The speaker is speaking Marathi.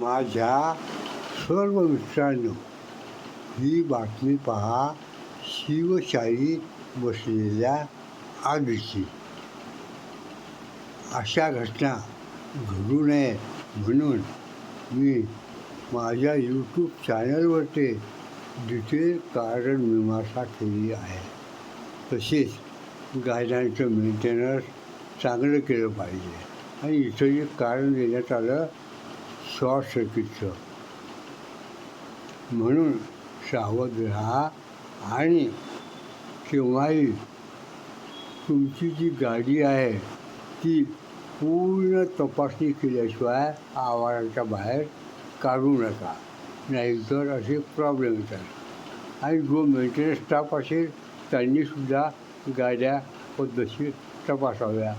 माझ्या सर्व मित्रांनो ही बातमी पहा. शिवशाही बसलेल्या आगीची. अशा घटना घडू नये म्हणून मी माझ्या यूट्यूब चॅनलवरती डिटेल कारण मीमांसा केली आहे. तसेच गायनांचं मेंटेनन्स चांगलं केलं पाहिजे. आणि इथं एक कारण देण्यात आलं. शॉर्ट सर्किटचं म्हणून सावध राहा आणि केव्हाही तुमची जी गाडी आहे ती पूर्ण तपासणी केल्याशिवाय आवाराच्या बाहेर काढू नका. नाहीतर असे प्रॉब्लेम येतात. आणि जो मेंटेनन्स स्टाफ असेल त्यांनीसुद्धा गाड्या पद्धतशीर तपासाव्या.